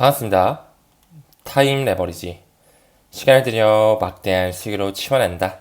반갑습니다. 타임 레버리지. 시간을 들여 막대한 수익으로 치워낸다.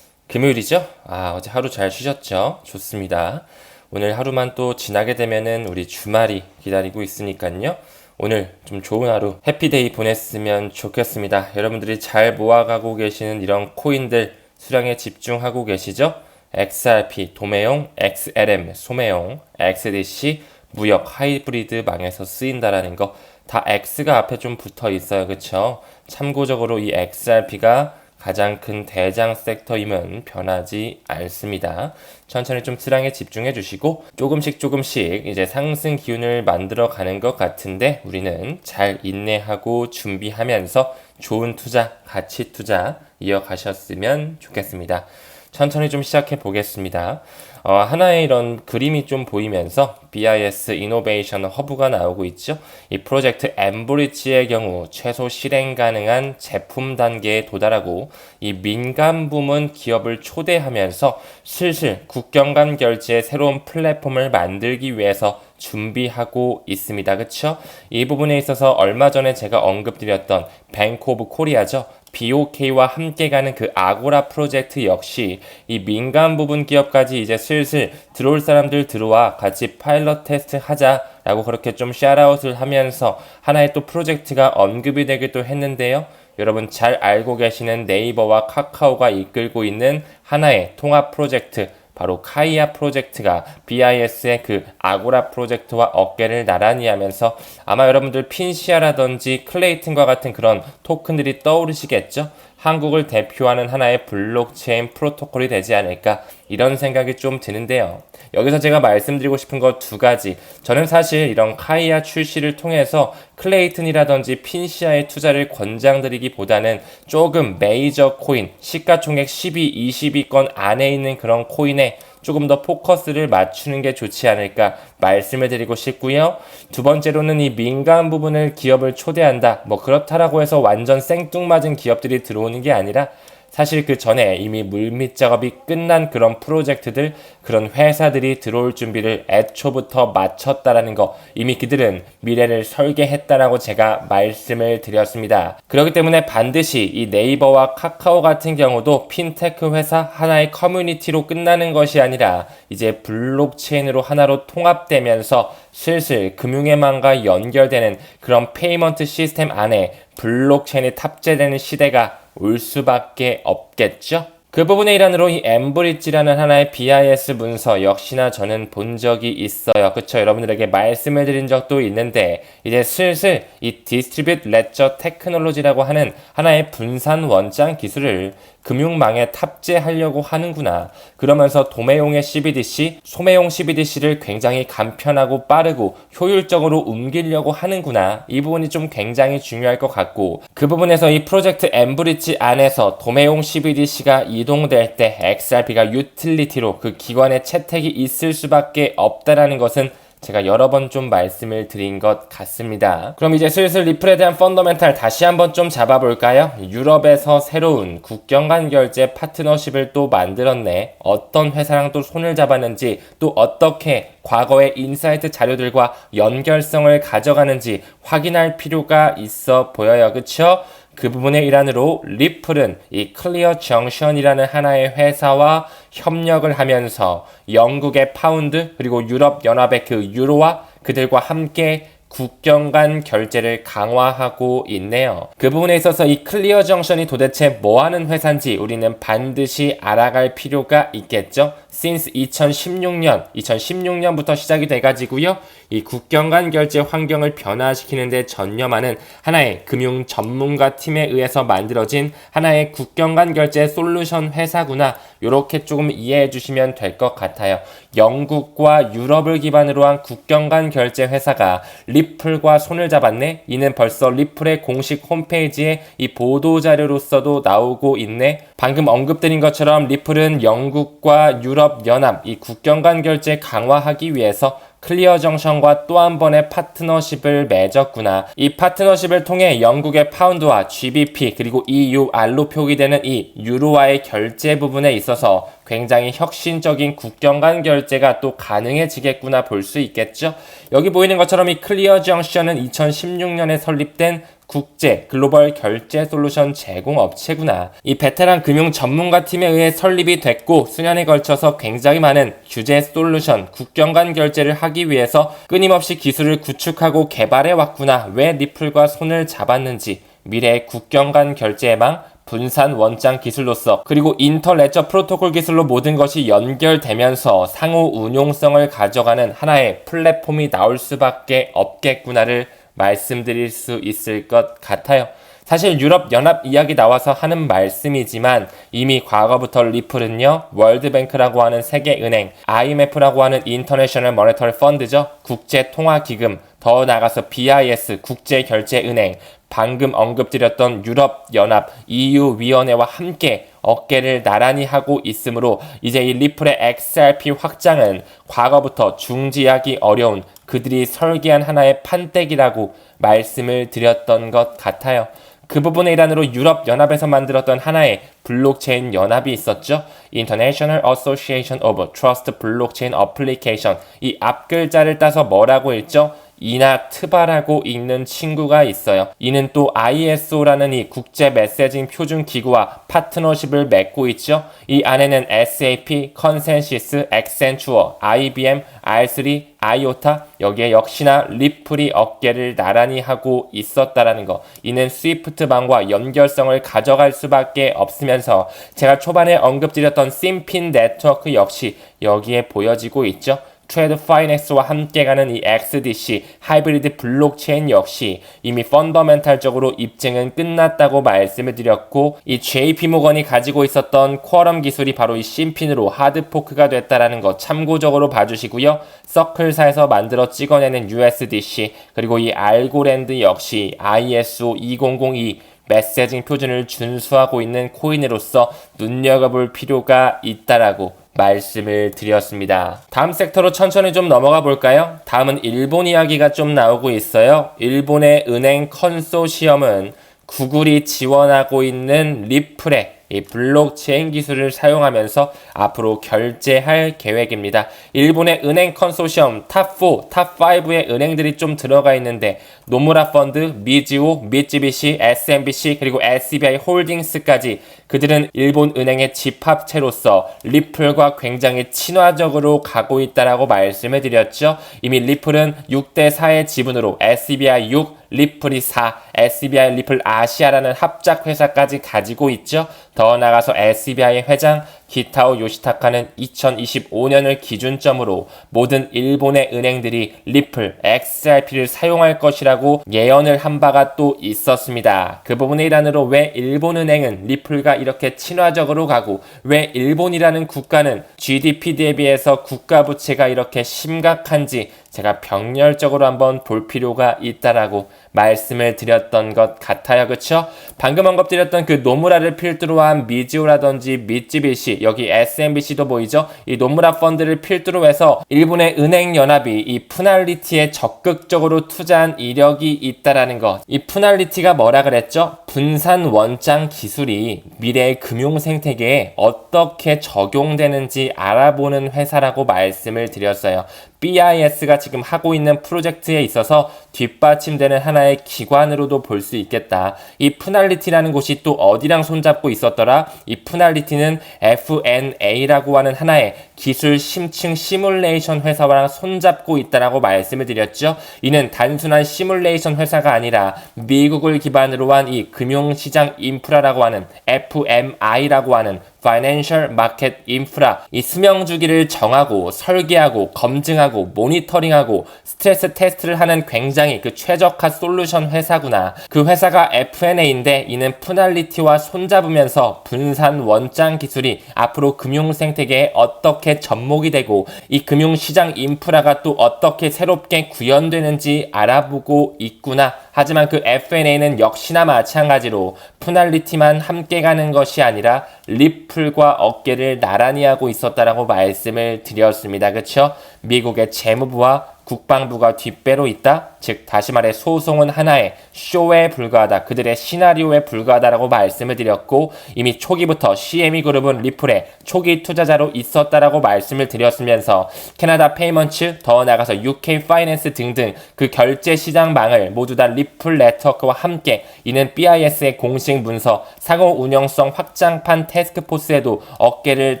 금요일이죠? 아, 어제 하루 잘 쉬셨죠? 좋습니다. 오늘 하루만 또 지나게 되면은 우리 주말이 기다리고 있으니까요. 오늘 좀 좋은 하루, 해피데이 보냈으면 좋겠습니다. 여러분들이 잘 모아가고 계시는 이런 코인들 수량에 집중하고 계시죠? XRP, 도매용, XLM, 소매용, XDC, 무역 하이브리드 망에서 쓰인다라는 거 다 X가 앞에 좀 붙어 있어요. 그쵸? 참고적으로 이 XRP가 가장 큰 대장 섹터임은 변하지 않습니다. 천천히 좀 수량에 집중해 주시고 조금씩 조금씩 이제 상승 기운을 만들어 가는 것 같은데 우리는 잘 인내하고 준비하면서 좋은 투자, 가치 투자 이어가셨으면 좋겠습니다. 천천히 좀 시작해 보겠습니다. 어, 하나의 이런 그림이 좀 보이면서 BIS 이노베이션 허브가 나오고 있죠. 이 프로젝트 엠브리지의 경우 최소 실행 가능한 제품 단계에 도달하고 이 민간 부문 기업을 초대하면서 슬슬 국경 간 결제의 새로운 플랫폼을 만들기 위해서 준비하고 있습니다. 그쵸? 이 부분에 있어서 얼마 전에 제가 언급드렸던 뱅크 오브 코리아죠. BOK와 함께 가는 그 아고라 프로젝트 역시 이 민간 부분 기업까지 이제 슬슬 들어올 사람들 들어와 같이 파일럿 테스트 하자라고 그렇게 좀 샤라웃을 하면서 하나의 또 프로젝트가 언급이 되기도 했는데요. 여러분 잘 알고 계시는 네이버와 카카오가 이끌고 있는 하나의 통합 프로젝트 바로 카이아 프로젝트가 BIS의 그 아고라 프로젝트와 어깨를 나란히 하면서 아마 여러분들 핀시아라든지 클레이튼과 같은 그런 토큰들이 떠오르시겠죠? 한국을 대표하는 하나의 블록체인 프로토콜이 되지 않을까 이런 생각이 좀 드는데요. 여기서 제가 말씀드리고 싶은 것 두 가지. 저는 사실 이런 카이아 출시를 통해서 클레이튼이라든지 핀시아의 투자를 권장드리기보다는 조금 메이저 코인, 시가총액 12, 20위권 안에 있는 그런 코인에 조금 더 포커스를 맞추는 게 좋지 않을까 말씀을 드리고 싶고요. 두 번째로는 이 민간 부분을 기업을 초대한다. 뭐 그렇다라고 해서 완전 생뚱맞은 기업들이 들어오는 게 아니라 사실 그 전에 이미 물밑 작업이 끝난 그런 프로젝트들, 그런 회사들이 들어올 준비를 애초부터 마쳤다라는 거, 이미 그들은 미래를 설계했다라고 제가 말씀을 드렸습니다. 그렇기 때문에 반드시 이 네이버와 카카오 같은 경우도 핀테크 회사 하나의 커뮤니티로 끝나는 것이 아니라 이제 블록체인으로 하나로 통합되면서 슬슬 금융의망과 연결되는 그런 페이먼트 시스템 안에 블록체인이 탑재되는 시대가 올 수밖에 없겠죠? 그 부분의 일환으로 이 엠브리지라는 하나의 BIS 문서 역시나 저는 본 적이 있어요. 그쵸? 여러분들에게 말씀을 드린 적도 있는데 이제 슬슬 이 디스트리뷰트 레저 테크놀로지라고 하는 하나의 분산 원장 기술을 금융망에 탑재하려고 하는구나. 그러면서 도매용의 CBDC, 소매용 CBDC를 굉장히 간편하고 빠르고 효율적으로 옮기려고 하는구나. 이 부분이 좀 굉장히 중요할 것 같고 그 부분에서 이 프로젝트 엠브리지 안에서 도매용 CBDC가 이동될 때 XRP가 유틸리티로 그 기관의 채택이 있을 수밖에 없다라는 것은 제가 여러 번 좀 말씀을 드린 것 같습니다. 그럼 이제 슬슬 리플에 대한 펀더멘탈 다시 한번 좀 잡아볼까요? 유럽에서 새로운 국경 간 결제 파트너십을 또 만들었네. 어떤 회사랑 또 손을 잡았는지 또 어떻게 과거의 인사이트 자료들과 연결성을 가져가는지 확인할 필요가 있어 보여요. 그쵸? 그 부분의 일환으로 리플은 이 클리어 정션이라는 하나의 회사와 협력을 하면서 영국의 파운드 그리고 유럽 연합의 그 유로와 그들과 함께 국경 간 결제를 강화하고 있네요. 그 부분에 있어서 이 클리어 정션이 도대체 뭐 하는 회사인지 우리는 반드시 알아갈 필요가 있겠죠. since 2016년, 2016년부터 시작이 돼 가지고요. 이 국경 간 결제 환경을 변화시키는 데 전념하는 하나의 금융 전문가 팀에 의해서 만들어진 하나의 국경 간 결제 솔루션 회사구나. 이렇게 조금 이해해 주시면 될 것 같아요. 영국과 유럽을 기반으로 한 국경 간 결제 회사가 리플과 손을 잡았네. 이는 벌써 리플의 공식 홈페이지에 이 보도 자료로서도 나오고 있네. 방금 언급드린 것처럼 리플은 영국과 유럽 연합 이 국경 간 결제 강화하기 위해서 클리어 정션과 또 한 번의 파트너십을 맺었구나. 이 파트너십을 통해 영국의 파운드와 GBP 그리고 EU 알로 표기되는 이 유로와의 결제 부분에 있어서 굉장히 혁신적인 국경 간 결제가 또 가능해지겠구나 볼 수 있겠죠. 여기 보이는 것처럼 이 클리어 정션은 2016년에 설립된 국제 글로벌 결제 솔루션 제공 업체구나. 이 베테랑 금융 전문가 팀에 의해 설립이 됐고 수년에 걸쳐서 굉장히 많은 규제 솔루션, 국경 간 결제를 하기 위해서 끊임없이 기술을 구축하고 개발해 왔구나. 왜 리플과 손을 잡았는지 미래의 국경 간 결제망 분산 원장 기술로서 그리고 인터레저 프로토콜 기술로 모든 것이 연결되면서 상호 운용성을 가져가는 하나의 플랫폼이 나올 수밖에 없겠구나를 말씀드릴 수 있을 것 같아요. 사실 유럽 연합 이야기 나와서 하는 말씀이지만 이미 과거부터 리플은요 월드뱅크라고 하는 세계은행, IMF라고 하는 인터내셔널 머니터리 펀드죠 국제 통화 기금, 더 나가서 BIS 국제 결제 은행, 방금 언급드렸던 유럽 연합 EU 위원회와 함께 어깨를 나란히 하고 있으므로 이제 이 리플의 XRP 확장은 과거부터 중지하기 어려운 그들이 설계한 하나의 판때기라고 말씀을 드렸던 것 같아요. 그 부분의 일환으로 유럽 연합에서 만들었던 하나의 블록체인 연합이 있었죠. International Association of Trust Blockchain Application. 이 앞글자를 따서 뭐라고 읽죠? 이나 트바라고 읽는 친구가 있어요. 이는 또 ISO라는 이 국제 메시징 표준 기구와 파트너십을 맺고 있죠. 이 안에는 SAP, 컨센시스, 엑센추어, IBM, R3, 아이오타 여기에 역시나 리플이 어깨를 나란히 하고 있었다라는 거. 이는 스위프트방과 연결성을 가져갈 수밖에 없으면서 제가 초반에 언급드렸던 심핀 네트워크 역시 여기에 보여지고 있죠. 트레드 파이넥스와 함께 가는 이 XDC 하이브리드 블록체인 역시 이미 펀더멘탈적으로 입증은 끝났다고 말씀을 드렸고 이 JP 모건이 가지고 있었던 쿼럼 기술이 바로 이 심핀으로 하드포크가 됐다라는 거 참고적으로 봐주시고요. 서클사에서 만들어 찍어내는 USDC 그리고 이 알고랜드 역시 ISO 2002 메시징 표준을 준수하고 있는 코인으로서 눈여겨볼 필요가 있다라고 말씀을 드렸습니다. 다음 섹터로 천천히 좀 넘어가 볼까요? 다음은 일본 이야기가 좀 나오고 있어요. 일본의 은행 컨소시엄은 구글이 지원하고 있는 리플의 이 블록체인 기술을 사용하면서 앞으로 결제할 계획입니다. 일본의 은행 컨소시엄 탑4, 탑5의 은행들이 좀 들어가 있는데 노무라 펀드, 미지오, 미쯔비시, SMBC 그리고 SBI 홀딩스까지 그들은 일본 은행의 집합체로서 리플과 굉장히 친화적으로 가고 있다라고 말씀을 드렸죠. 이미 리플은 6대 4의 지분으로 SBI 6, 리플이 4, SBI 리플 아시아라는 합작 회사까지 가지고 있죠. 더 나아가서 SBI의 회장 기타오 요시타카는 2025년을 기준점으로 모든 일본의 은행들이 리플, XRP를 사용할 것이라고 예언을 한 바가 또 있었습니다. 그 부분의 일환으로 왜 일본 은행은 리플과 이렇게 친화적으로 가고 왜 일본이라는 국가는 GDP 대비해서 국가 부채가 이렇게 심각한지 제가 병렬적으로 한번 볼 필요가 있다라고 말씀을 드렸던 것 같아요. 그쵸? 방금 언급드렸던 그 노무라를 필두로 한 미지오라든지 미쯔비시 여기 SMBC도 보이죠? 이 노무라 펀드를 필두로 해서 일본의 은행 연합이 이 푸날리티에 적극적으로 투자한 이력이 있다라는 것. 이 푸날리티가 뭐라 그랬죠? 분산 원장 기술이 미래의 금융 생태계에 어떻게 적용되는지 알아보는 회사라고 말씀을 드렸어요. BIS가 지금 하고 있는 프로젝트에 있어서 뒷받침되는 하나의 기관으로도 볼 수 있겠다. 이 푸날리티라는 곳이 또 어디랑 손잡고 있었더라? 이 푸날리티는 FNA라고 하는 하나의 기술 심층 시뮬레이션 회사와 손잡고 있다라고 말씀을 드렸죠. 이는 단순한 시뮬레이션 회사가 아니라 미국을 기반으로 한 이 금융시장 인프라라고 하는 FMI라고 하는 Financial Market Infra 이 수명 주기를 정하고 설계하고 검증하고 모니터링하고 스트레스 테스트를 하는 굉장히 그 최적화 솔루션 회사구나. 그 회사가 FNA인데 이는 푸날리티와 손잡으면서 분산 원장 기술이 앞으로 금융 생태계에 어떻게 접목이 되고 이 금융 시장 인프라가 또 어떻게 새롭게 구현되는지 알아보고 있구나 하지만 그 FNA는 역시나 마찬가지로 푸날리티만 함께 가는 것이 아니라 리플과 어깨를 나란히 하고 있었다라고 말씀을 드렸습니다. 그쵸? 미국의 재무부와 국방부가 뒷배로 있다? 즉 다시 말해 소송은 하나의 쇼에 불과하다. 그들의 시나리오에 불과하다라고 말씀을 드렸고 이미 초기부터 CME 그룹은 리플의 초기 투자자로 있었다라고 말씀을 드렸으면서 캐나다 페이먼츠, 더 나아가서 UK 파이낸스 등등 그 결제 시장망을 모두 다 리플 네트워크와 함께 이는 BIS의 공식 문서 상호 운영성 확장판 테스크포스에도 어깨를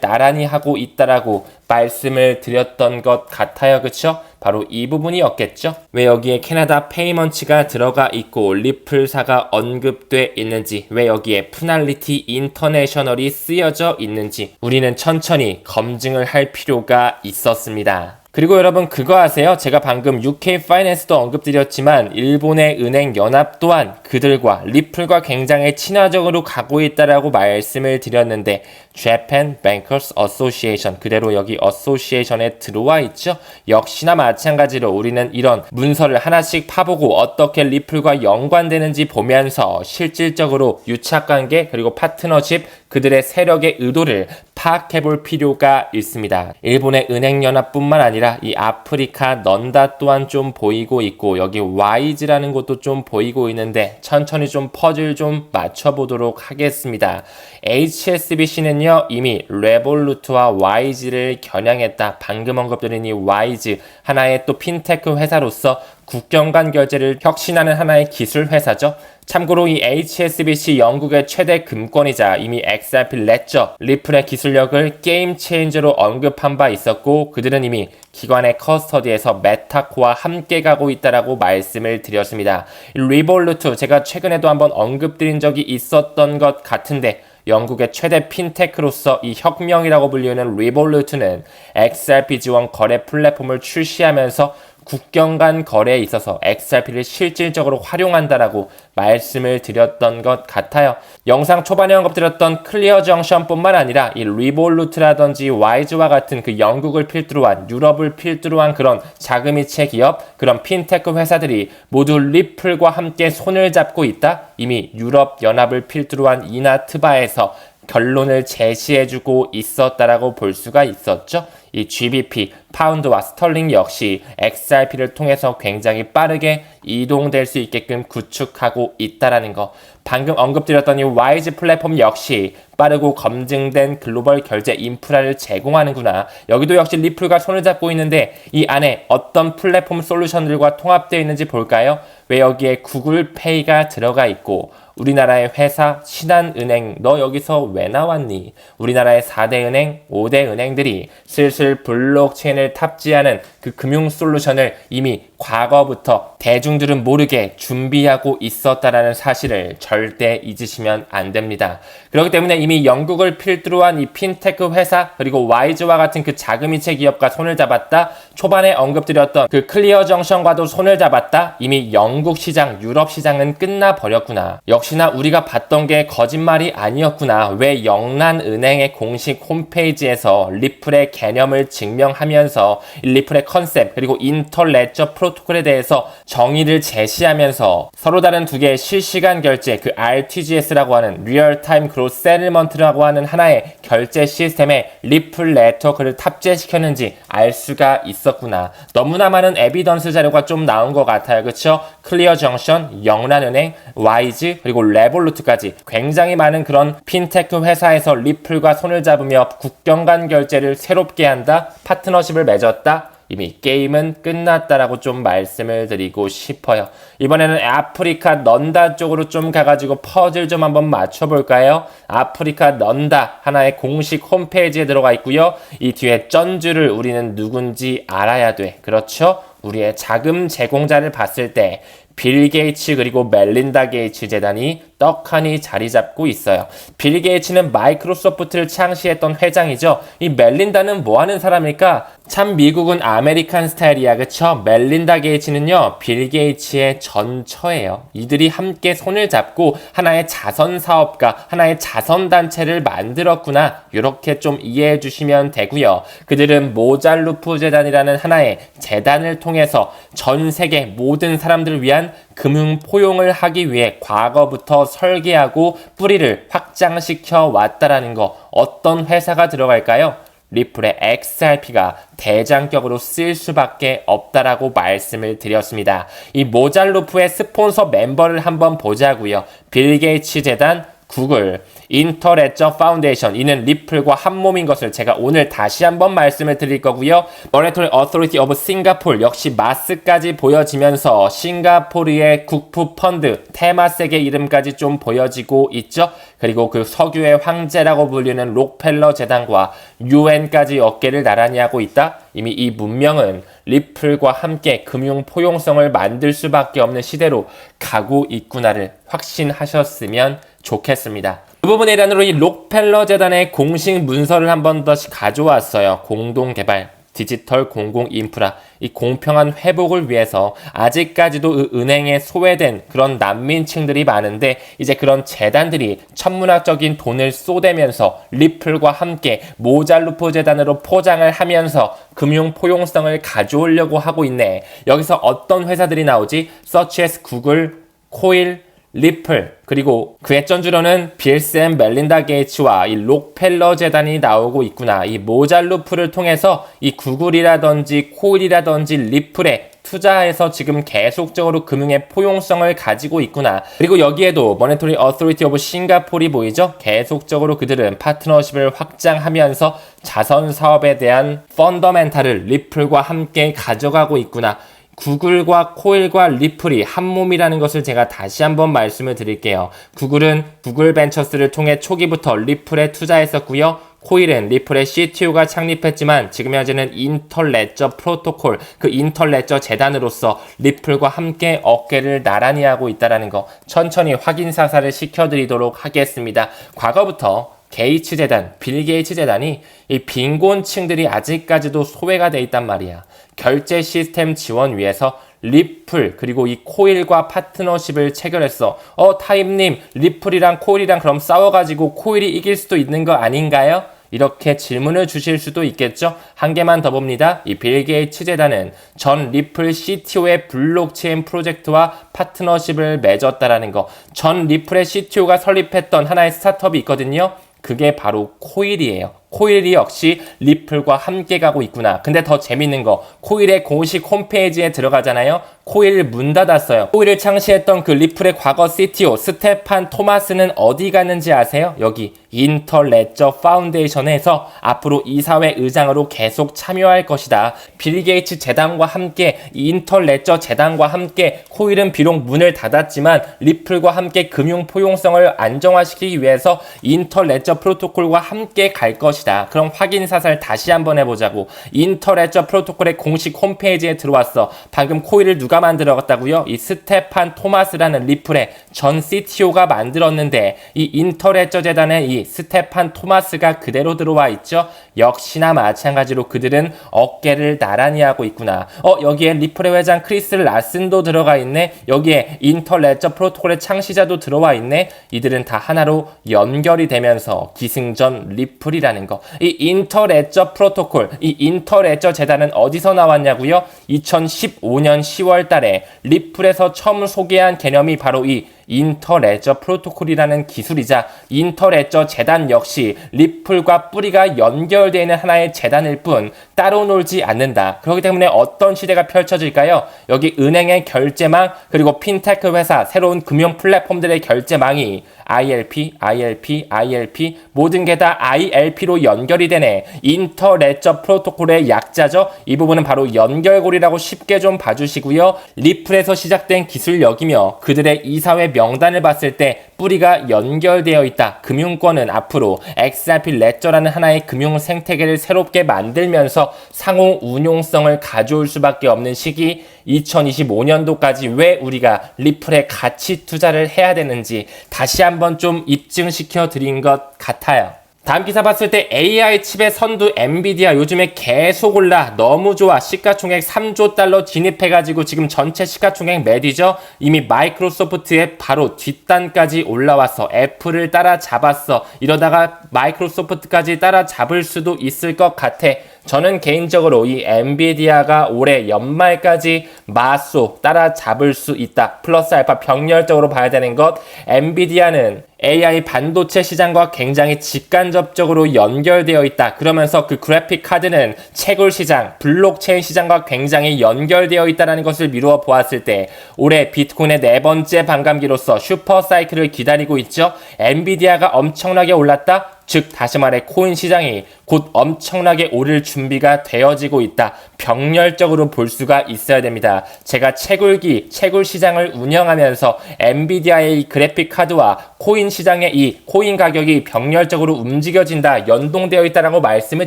나란히 하고 있다라고 말씀을 드렸던 것 같아요. 그쵸? 바로 이 부분이었겠죠? 왜 여기에 캐나다 페이먼츠가 들어가 있고 리플사가 언급돼 있는지, 왜 여기에 푸날리티 인터내셔널이 쓰여져 있는지 우리는 천천히 검증을 할 필요가 있었습니다. 그리고 여러분 그거 아세요? 제가 방금 UK 파이낸스도 언급드렸지만 일본의 은행 연합 또한 그들과 리플과 굉장히 친화적으로 가고 있다라고 말씀을 드렸는데 Japan Bankers Association 그대로 여기 Association에 들어와 있죠. 역시나 마찬가지로 우리는 이런 문서를 하나씩 파보고 어떻게 리플과 연관되는지 보면서 실질적으로 유착관계 그리고 파트너십 그들의 세력의 의도를 파악해 볼 필요가 있습니다. 일본의 은행연합뿐만 아니라 이 아프리카 넌다 또한 좀 보이고 있고 여기 와이즈라는 것도 좀 보이고 있는데 천천히 좀 퍼즐 좀 맞춰보도록 하겠습니다. HSBC는요 이미 레볼루트와 와이즈를 겨냥했다. 방금 언급드린 이 와이즈 하나의 또 핀테크 회사로서 국경 간 결제를 혁신하는 하나의 기술 회사죠. 참고로 이 HSBC 영국의 최대 금권이자 이미 XRP 레저 리플의 기술력을 게임 체인저로 언급한 바 있었고 그들은 이미 기관의 커스터디에서 메타코와 함께 가고 있다라고 말씀을 드렸습니다. 리볼루트 제가 최근에도 한번 언급드린 적이 있었던 것 같은데 영국의 최대 핀테크로서 이 혁명이라고 불리는 리볼루트는 XRP 지원 거래 플랫폼을 출시하면서 국경 간 거래에 있어서 XRP를 실질적으로 활용한다라고 말씀을 드렸던 것 같아요. 영상 초반에 언급드렸던 클리어 정션뿐만 아니라 이 리볼루트라든지 와이즈와 같은 그 영국을 필두로 한 유럽을 필두로 한 그런 자금이체 기업, 그런 핀테크 회사들이 모두 리플과 함께 손을 잡고 있다. 이미 유럽 연합을 필두로 한 이나트바에서 결론을 제시해주고 있었다라고 볼 수가 있었죠. 이 GBP, 파운드와 스털링 역시 XRP를 통해서 굉장히 빠르게 이동될 수 있게끔 구축하고 있다라는 거. 방금 언급드렸던 이 와이즈 플랫폼 역시 빠르고 검증된 글로벌 결제 인프라를 제공하는구나. 여기도 역시 리플과 손을 잡고 있는데 이 안에 어떤 플랫폼 솔루션들과 통합되어 있는지 볼까요? 왜 여기에 구글 페이가 들어가 있고 우리나라의 회사 신한은행 너 여기서 왜 나왔니? 우리나라의 4대 은행, 5대 은행들이 슬슬 블록체인을 탑재하는 그 금융 솔루션을 이미 과거부터 대중들은 모르게 준비하고 있었다라는 사실을 절대 잊으시면 안 됩니다. 그렇기 때문에 이미 영국을 필두로 한 이 핀테크 회사 그리고 와이즈와 같은 그 자금이체 기업과 손을 잡았다. 초반에 언급드렸던 그 클리어 정션과도 손을 잡았다. 이미 영국 시장, 유럽 시장은 끝나 버렸구나. 역시 나 우리가 봤던 게 거짓말이 아니었구나. 왜 영란은행의 공식 홈페이지에서 리플의 개념을 증명하면서 리플의 컨셉 그리고 인터레저 프로토콜에 대해서 정의를 제시하면서 서로 다른 두 개의 실시간 결제 그 RTGS라고 하는 리얼타임 그로스 세틀먼트라고 하는 하나의 결제 시스템에 리플 네트워크를 탑재시켰는지 알 수가 있었구나. 너무나 많은 에비던스 자료가 좀 나온 것 같아요. 그쵸? 클리어 정션, 영란은행, 와이즈, 그리고 레볼루트까지 굉장히 많은 그런 핀테크 회사에서 리플과 손을 잡으며 국경 간 결제를 새롭게 한다, 파트너십을 맺었다, 이미 게임은 끝났다라고 좀 말씀을 드리고 싶어요. 이번에는 아프리카 넌다 쪽으로 좀 가가지고 퍼즐 좀 한번 맞춰볼까요? 아프리카 넌다 하나의 공식 홈페이지에 들어가 있고요. 이 뒤에 쩐주를 우리는 누군지 알아야 돼. 그렇죠? 우리의 자금 제공자를 봤을 때 빌 게이츠 그리고 멜린다 게이츠 재단이 떡하니 자리 잡고 있어요. 빌 게이츠는 마이크로소프트를 창시했던 회장이죠. 이 멜린다는 뭐 하는 사람일까? 참 미국은 아메리칸 스타일이야. 그쵸? 멜린다 게이츠는요. 빌 게이츠의 전처예요. 이들이 함께 손을 잡고 하나의 자선 사업가, 하나의 자선 단체를 만들었구나. 이렇게 좀 이해해 주시면 되고요. 그들은 모잘루프 재단이라는 하나의 재단을 통해서 전 세계 모든 사람들을 위한 금융 포용을 하기 위해 과거부터 설계하고 뿌리를 확장시켜 왔다라는 거 어떤 회사가 들어갈까요? 리플의 XRP가 대장격으로 쓸 수밖에 없다라고 말씀을 드렸습니다. 이 모잘루프의 스폰서 멤버를 한번 보자고요. 빌 게이츠 재단, 구글, 인터레저 파운데이션 이는 리플과 한 몸인 것을 제가 오늘 다시 한번 말씀을 드릴 거고요. 머네토리 어토리티 오브 싱가폴 역시 마스까지 보여지면서 싱가포르의 국부 펀드 테마색의 이름까지 좀 보여지고 있죠. 그리고 그 석유의 황제라고 불리는 록펠러 재단과 유엔까지 어깨를 나란히 하고 있다. 이미 이 문명은 리플과 함께 금융 포용성을 만들 수밖에 없는 시대로 가고 있구나를 확신하셨으면 좋겠습니다. 그 부분의 일환으로 이 록펠러 재단의 공식 문서를 한 번 더씩 가져왔어요. 공동 개발, 디지털 공공 인프라, 이 공평한 회복을 위해서 아직까지도 그 은행에 소외된 그런 난민층들이 많은데 이제 그런 재단들이 천문학적인 돈을 쏟으면서 리플과 함께 모잘루프 재단으로 포장을 하면서 금융 포용성을 가져오려고 하고 있네. 여기서 어떤 회사들이 나오지? 서치 에스 구글, 코일, 리플 그리고 그의 전주로는 빌샘 멜린다 게이츠와 이 록펠러 재단이 나오고 있구나. 이 모잘루프를 통해서 이 구글이라든지 코일이라든지 리플에 투자해서 지금 계속적으로 금융의 포용성을 가지고 있구나. 그리고 여기에도 모네토리 어토리티 오브 싱가폴이 보이죠? 계속적으로 그들은 파트너십을 확장하면서 자선 사업에 대한 펀더멘탈을 리플과 함께 가져가고 있구나. 구글과 코일과 리플이 한 몸이라는 것을 제가 다시 한번 말씀을 드릴게요. 구글은 구글 벤처스를 통해 초기부터 리플에 투자했었고요. 코일은 리플의 CTO가 창립했지만 지금 현재는 인터레저 프로토콜 그 인터레저 재단으로서 리플과 함께 어깨를 나란히 하고 있다라는 거 천천히 확인 사살을 시켜드리도록 하겠습니다. 과거부터 게이츠 재단, 빌 게이츠 재단이 이 빈곤층들이 아직까지도 소외가 돼 있단 말이야. 결제 시스템 지원 위해서 리플 그리고 이 코일과 파트너십을 체결했어. 어 타임님 리플이랑 코일이랑 그럼 싸워가지고 코일이 이길 수도 있는 거 아닌가요? 이렇게 질문을 주실 수도 있겠죠? 한 개만 더 봅니다. 이 빌 게이츠 재단은 전 리플 CTO의 블록체인 프로젝트와 파트너십을 맺었다라는 거. 전 리플의 CTO가 설립했던 하나의 스타트업이 있거든요. 그게 바로 코일이에요. 코일이 역시 리플과 함께 가고 있구나. 근데 더 재밌는 거, 코일의 공식 홈페이지에 들어가잖아요. 코일 문 닫았어요. 코일을 창시했던 그 리플의 과거 CTO 스테판 토마스는 어디 갔는지 아세요? 여기 인터레저 파운데이션에서 앞으로 이사회 의장으로 계속 참여할 것이다. 빌 게이츠 재단과 함께 인터레저 재단과 함께 코일은 비록 문을 닫았지만 리플과 함께 금융 포용성을 안정화시키기 위해서 인터레저 프로토콜과 함께 갈 것이다. 그럼 확인 사살 다시 한번 해보자고. 인터레저 프로토콜의 공식 홈페이지에 들어왔어. 방금 코일을 누가 만들어갔다고요? 이 스테판 토마스라는 리플의 전 CTO가 만들었는데 이 인터레저 재단의 이 스테판 토마스가 그대로 들어와 있죠. 역시나 마찬가지로 그들은 어깨를 나란히 하고 있구나. 어 여기에 리플의 회장 크리스 라슨도 들어가 있네. 여기에 인터레저 프로토콜의 창시자도 들어와 있네. 이들은 다 하나로 연결이 되면서 기승전 리플이라는 거. 이 인터레저 프로토콜, 이 인터레저 재단은 어디서 나왔냐고요? 2015년 10월 달에 리플에서 처음 소개한 개념이 바로 이 인터레저 프로토콜이라는 기술이자 인터레저 재단 역시 리플과 뿌리가 연결되어 있는 하나의 재단일 뿐 따로 놀지 않는다. 그렇기 때문에 어떤 시대가 펼쳐질까요? 여기 은행의 결제망 그리고 핀테크 회사 새로운 금융 플랫폼들의 결제망이 ILP, ILP, ILP 모든 게 다 ILP로 연결이 되네. 인터레저 프로토콜의 약자죠. 이 부분은 바로 연결고리라고 쉽게 좀 봐주시고요. 리플에서 시작된 기술력이며 그들의 이사회 명단을 봤을 때 뿌리가 연결되어 있다. 금융권은 앞으로 XRP 레저라는 하나의 금융 생태계를 새롭게 만들면서 상호 운용성을 가져올 수밖에 없는 시기 2025년도까지 왜 우리가 리플에 가치 투자를 해야 되는지 다시 한번 좀 입증시켜 드린 것 같아요. 다음 기사 봤을 때 AI 칩의 선두 엔비디아 요즘에 계속 올라. 너무 좋아. 시가총액 3조 달러 진입해가지고 지금 전체 시가총액 매디죠? 이미 마이크로소프트의 바로 뒷단까지 올라왔어 애플을 따라잡았어. 이러다가 마이크로소프트까지 따라잡을 수도 있을 것 같아 저는 개인적으로 이 엔비디아가 올해 연말까지 마소 따라잡을 수 있다. 플러스 알파 병렬적으로 봐야 되는 것. 엔비디아는 AI 반도체 시장과 굉장히 직간접적으로 연결되어 있다. 그러면서 그 그래픽 카드는 채굴 시장, 블록체인 시장과 굉장히 연결되어 있다는 것을 미루어 보았을 때 올해 비트코인의 네 번째 반감기로서 슈퍼 사이클을 기다리고 있죠. 엔비디아가 엄청나게 올랐다. 즉 다시 말해 코인 시장이 곧 엄청나게 오를 준비가 되어지고 있다. 병렬적으로 볼 수가 있어야 됩니다. 제가 채굴기, 채굴 시장을 운영하면서 엔비디아의 이 그래픽 카드와 코인 시장의 이 코인 가격이 병렬적으로 움직여진다, 연동되어 있다라고 말씀을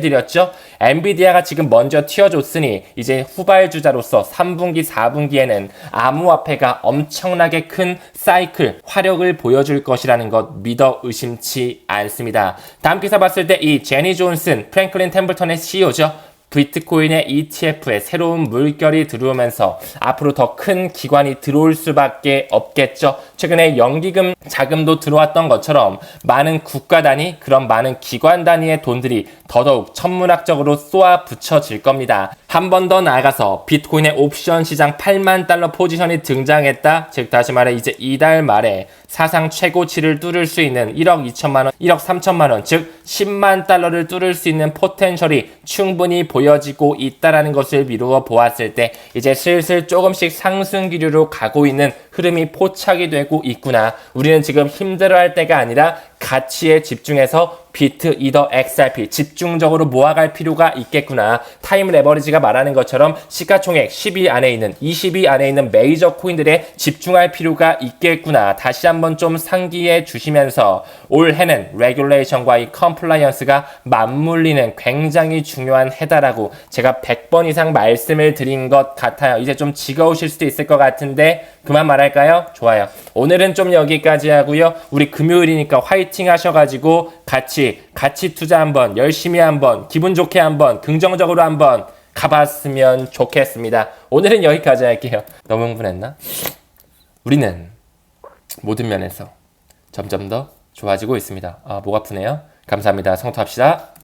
드렸죠. 엔비디아가 지금 먼저 튀어줬으니 이제 후발주자로서 3분기, 4분기에는 암호화폐가 엄청나게 큰 사이클, 화력을 보여줄 것이라는 것 믿어 의심치 않습니다. 다음 기사 봤을 때 이 제니 존 슨, 프랭클린 템블턴의 CEO죠. 비트코인의 ETF에 새로운 물결이 들어오면서 앞으로 더 큰 기관이 들어올 수밖에 없겠죠. 최근에 연기금 자금도 들어왔던 것처럼 많은 국가 단위, 그런 많은 기관 단위의 돈들이 더더욱 천문학적으로 쏘아 붙여질 겁니다. 한 번 더 나아가서 비트코인의 옵션 시장 8만 달러 포지션이 등장했다. 즉 다시 말해 이제 이달 말에 사상 최고치를 뚫을 수 있는 1억 2천만 원, 1억 3천만 원, 즉 10만 달러를 뚫을 수 있는 포텐셜이 충분히 보여지고 있다라는 것을 미루어 보았을 때 이제 슬슬 조금씩 상승 기류로 가고 있는 흐름이 포착이 되고 있구나. 우리는 지금 힘들어할 때가 아니라 가치에 집중해서 비트, 이더, XRP 집중적으로 모아갈 필요가 있겠구나. 타임 레버리지가 말하는 것처럼 시가총액 10위 안에 있는 20위 안에 있는 메이저 코인들에 집중할 필요가 있겠구나. 다시 한번 좀 상기해 주시면서 올해는 레귤레이션과 이 컴플라이언스가 맞물리는 굉장히 중요한 해다라고 제가 100번 이상 말씀을 드린 것 같아요. 이제 좀 지겨우실 수도 있을 것 같은데 그만 말 할까요? 좋아요. 오늘은 좀 여기까지 하고요. 우리 금요일이니까 화이팅 하셔가지고 같이 같이 투자 한번 열심히 한번 기분 좋게 한번 긍정적으로 한번 가봤으면 좋겠습니다. 오늘은 여기까지 할게요. 너무 흥분했나? 우리는 모든 면에서 점점 더 좋아지고 있습니다. 아, 목 아프네요. 감사합니다. 성투합시다.